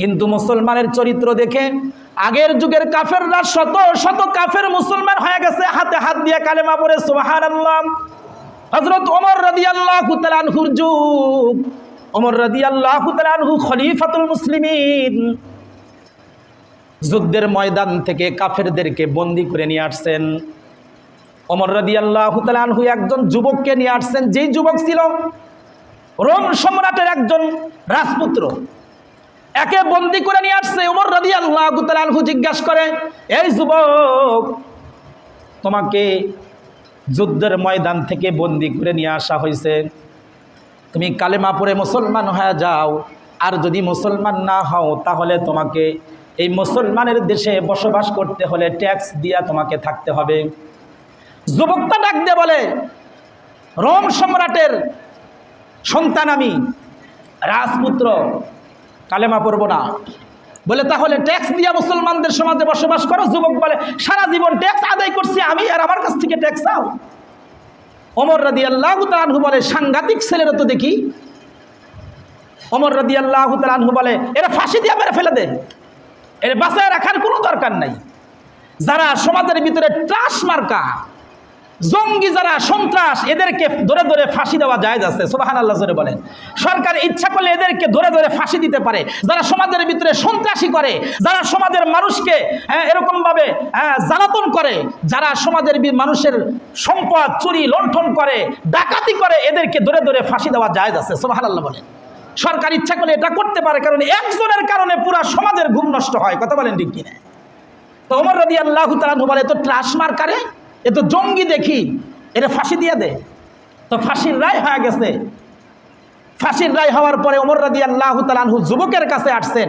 কিন্তু মুসলমানের চরিত্র দেখে আগের যুগের কাফেররা শত শত কাফের মুসলমান হয়ে গেছে, হাতে হাত দিয়ে কালেমা পড়ে সুবাহান আল্লাহ হজরত ওমর রদি আল্লাহ কুতালানহুর যুগ। ওমর রদি আল্লাহ কুতালানহু খলিফাতুল মুসলিমিন। যুদ্ধের ময়দান থেকে কাফেরদেরকে বন্দি করে নিয়ে আসছেন। ওমর রদি আল্লাহ তালানহু একজন যুবককে নিয়ে আসছেন, যেই যুবক ছিল রোম সম্রাটের একজন রাজপুত্র। একে বন্দি করে নিয়ে আসছে ওমর রদি আল্লাহ তালানহু জিজ্ঞাসা করে, এই যুবক, তোমাকে যুদ্ধের ময়দান থেকে বন্দি করে নিয়ে আসা হয়েছে। তুমি কালেমা পড়ে মুসলমান হয়ে যাও। আর যদি মুসলমান না হও, তাহলে তোমাকে এই মুসলমানের দেশে বসবাস করতে হলে ট্যাক্স দিয়া তোমাকে থাকতে হবে। যুবকটা ডাক দিয়ে বলে, রোম সম্রাটের সন্তান আমি, রাজপুত্র কালেমা পড়ব না। বলে তাহলে ট্যাক্স দিয়া মুসলমানদের সমাজে বসবাস করো, যুবক বলে, সারা জীবন ট্যাক্স আদায় করছি আমি, আর আমার কাছ থেকে ট্যাক্স চাও। অমর রাদি আল্লাহ তালহু বলে, সাংঘাতিক ছেলেরা তো দেখি। অমর রাদি আল্লাহ তালহু বলে, এরা ফাঁসি দিয়ে মেরে ফেলে দে। এর বাঁচায় রাখার কোনো দরকার নাই। যারা সমাজের ভিতরে ট্রাস মার্কা জঙ্গি যারা সন্ত্রাস এদেরকে ধরে ধরে ফাঁসি দেওয়া যায় যাচ্ছে সোবাহান আল্লাহ জোরে বলেন। সরকার ইচ্ছা করলে এদেরকে ধরে ধরে ফাঁসি দিতে পারে। যারা সমাজের ভিতরে সন্ত্রাসী করে যারা সমাজের মানুষকে হ্যাঁ, এরকমভাবে হ্যাঁ, জ্বালাতন করে যারা সমাজের মানুষের সম্পদ চুরি লণ্ঠন করে ডাকাতি করে এদেরকে ধরে ধরে ফাঁসি দেওয়া যায় যাচ্ছে সোবাহান আল্লাহ বলেন। সরকার ইচ্ছা করলে এটা করতে পারে কারণ একজনের কারণে পুরা সমাজের ঘুম নষ্ট হয় কথা বলেন ঠিক কিনা? তো ওমর রদি আল্লাহ তালু বলে তো ট্রাস মার্কারে এ তো জঙ্গি দেখি, এটা ফাঁসি দিয়ে দে। তো ফাঁসির রায় হয়ে গেছে। ফাঁসির রায় হওয়ার পরে ওমর রদি আল্লাহ তালানহু যুবকের কাছে আসছেন।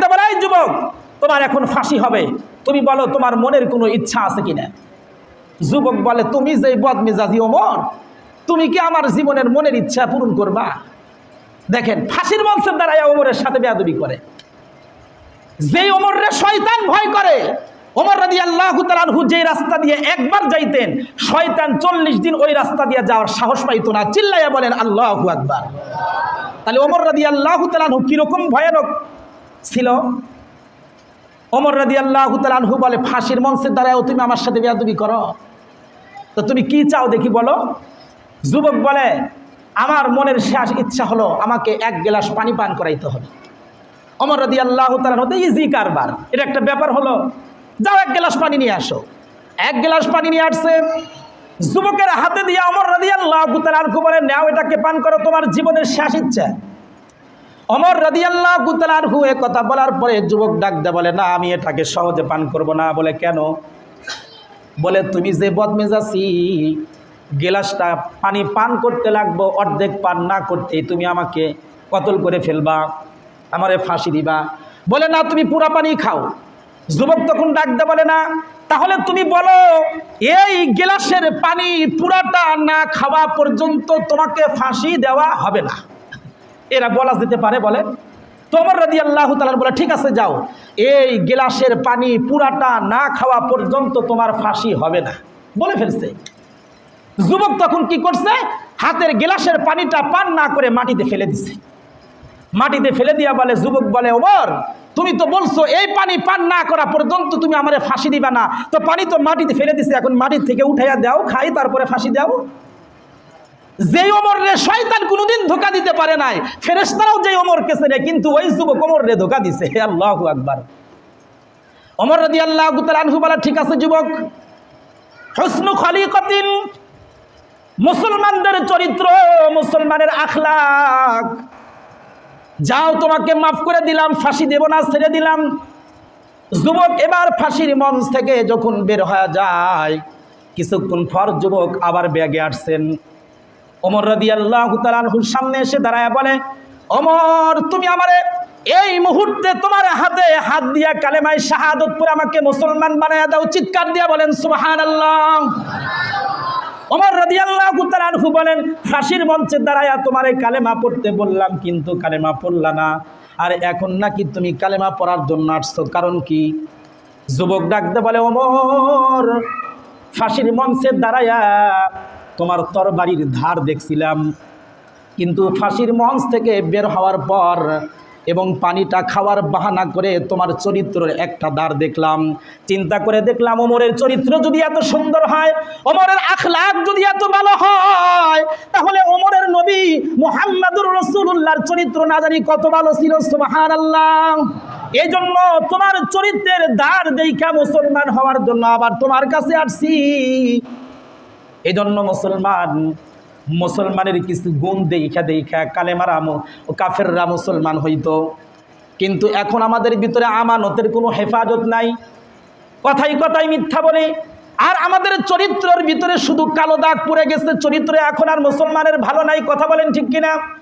দেবো এই যুবক, তোমার এখন ফাঁসি হবে। তুমি বলো, তোমার মনের কোনো ইচ্ছা আছে কিনা? যুবক বলে, তুমি যে বদমেজাজি ওমর, তুমি কি আমার জীবনের মনের ইচ্ছা পূরণ করবা? দেখেন, ফাঁসির মঞ্চের দ্বারাই ওমরের সাথে বেয়াদবি করে। যেই ওমররে শয়তান ভয় করে ওমর রাদি আল্লাহ তালানহু যে রাস্তা দিয়ে একবার যাইতেন, শয়তান চল্লিশ দিন ওই রাস্তা দিয়ে যাওয়ার সাহস পাইতো না। চিল্লাইয়া বলেন, আল্লাহু আকবার। তাহলে ওমর রাদি আল্লাহ তালানহু কীরকম ভয়ানক ছিল? ওমর রাদি আল্লাহ তালানহু বলে, ফাঁসির মঞ্চের দ্বারাও তুমি আমার সাথে বেয়াদবি করো। তো তুমি কি চাও দেখি বলো? যুবক বলে, আমার মনের শেষ ইচ্ছা হলো আমাকে এক গ্লাস পানি পান করাইতে হবে। অমর রদি আল্লাহ তালান হতে ইজি কারবার। এটা একটা ব্যাপার হলো। যাও, এক গ্লাস পানি নিয়ে আসো। এক গ্লাস পানি নিয়ে আসছে। যুবকের হাতে দিয়ে অমর রদি আল্লাহ তালানকু বলে, নেও এটাকে পান করো, তোমার জীবনের শেষ ইচ্ছা। অমর রদি আল্লাহ গুতালানহু এ কথা বলার পরে যুবক ডাক দে বলে, না, আমি এটাকে সহজে পান করব না। বলে, কেন? বলে, তুমি যে বদমেজাসি গেলাসটা পানি পান করতে লাগবো, অর্ধেক পান না করতেই তুমি আমাকে কতল করে ফেলবা, আমারে ফাঁসি দিবা। বলে, না, তুমি পুরা পানি খাও। যুবক তখন ডাকতে বলে, না, তাহলে তুমি বলো, এই গেলাসের পানি পুরাটা না খাওয়া পর্যন্ত তোমাকে ফাঁসি দেওয়া হবে না? এরা বলা যেতে পারে, বলে তোমার রাদি আল্লাহ তালার বলে, ঠিক আছে, যাও, এই গেলাসের পানি পুরাটা না খাওয়া পর্যন্ত তোমার ফাঁসি হবে না। বলে ফেলছে। যুবক তখন কি করছে? হাতের গেলাসের পানিটা পান না করে মাটিতে ফেলে দিছে। মাটিতে ফেলে দিয়া বলে, যুবক বলে, ওমর, তুমি তো বলছো, এই পানি পান না করা পর্যন্ত তুমি আমারে ফাঁসি দিবা না। তো পানি তো মাটিতে ফেলে দিছে, এখন মাটির থেকে উঠাইয়া দাও, খাই, তারপরে ফাঁসি দাও। যে রে শয়তান কোনোদিন ধোকা দিতে পারে নাই, ফেরেশতারাও যে ওমর কেছে রে কিন্তু ওই যুবক ওমর রে ধোকা দিছে। হে আল্লাহ আকবার। ওমর রাদি আল্লাহ আনহু বলা, ঠিক আছে যুবক, হসনু খলিকতিন, মুসলমানদের চরিত্র, মুসলমানের আখলাক যাও, তোমাকে মাফ করে দিলাম, ফাঁসি দেব না, ছেড়ে দিলাম। যুবক, এবার ফাঁসির মঞ্চ থেকে যখন বের হয়ে যায়, কিছুক্ষণ পর যুবক আবার ব্যাগে আসছেন। ওমর রাদি আল্লাহ তালানহুর সামনে এসে দাঁড়ায় বলে অমর তুমি আমারে এই মুহূর্তে তোমার হাতে হাত দিয়া কালেমায় শাহাদত পরে আমাকে মুসলমান বানায় দাও, চিৎকার দিয়া বলেন সুবাহান আল্লাহ ওমর রাদি আল্লাহ তালানহু বলেন, ফাঁসির মঞ্চে দাঁড়ায়া তোমার এই কালেমা পড়তে বললাম, কিন্তু কালেমা পড়লা না। আর এখন নাকি তুমি কালেমা পড়ার জন্য আসছো, কারণ কি? যুবক ডাকতে বলে, ওমর, ফাঁসির মঞ্চে দাঁড়ায়া তোমার তরবারির ধার দেখছিলাম, কিন্তু ফাঁসির মঞ্চ থেকে বের হওয়ার পর এবং পানিটা খাওয়ার বাহানা করে তোমার চরিত্রের একটা দ্বার দেখলাম। চিন্তা করে দেখলাম, ওমরের চরিত্র যদি এত সুন্দর হয়, ওমরের আখলাক যদি এত ভালো হয়, তাহলে ওমরের নবী মোহাম্মদুর রসুল্লাহর চরিত্র না জানি কত ভালো ছিল সুবাহান আল্লাহ এই জন্য তোমার চরিত্রের দ্বার দেখা মুসলমান হওয়ার জন্য আবার তোমার কাছে আসছি। এই জন্য মুসলমান মুসলমানের কিছু গুণ দেখা দেখা, কালেমারা কাফেররা মুসলমান হইতো। কিন্তু এখন আমাদের ভিতরে আমানতের কোনো হেফাজত নাই। কথাই কথাই মিথ্যা বলে। আর আমাদের চরিত্রের ভিতরে শুধু কালো দাগ পড়ে গেছে, চরিত্রে এখন আর মুসলমানের ভালো নাই, কথা বলেন ঠিক কিনা?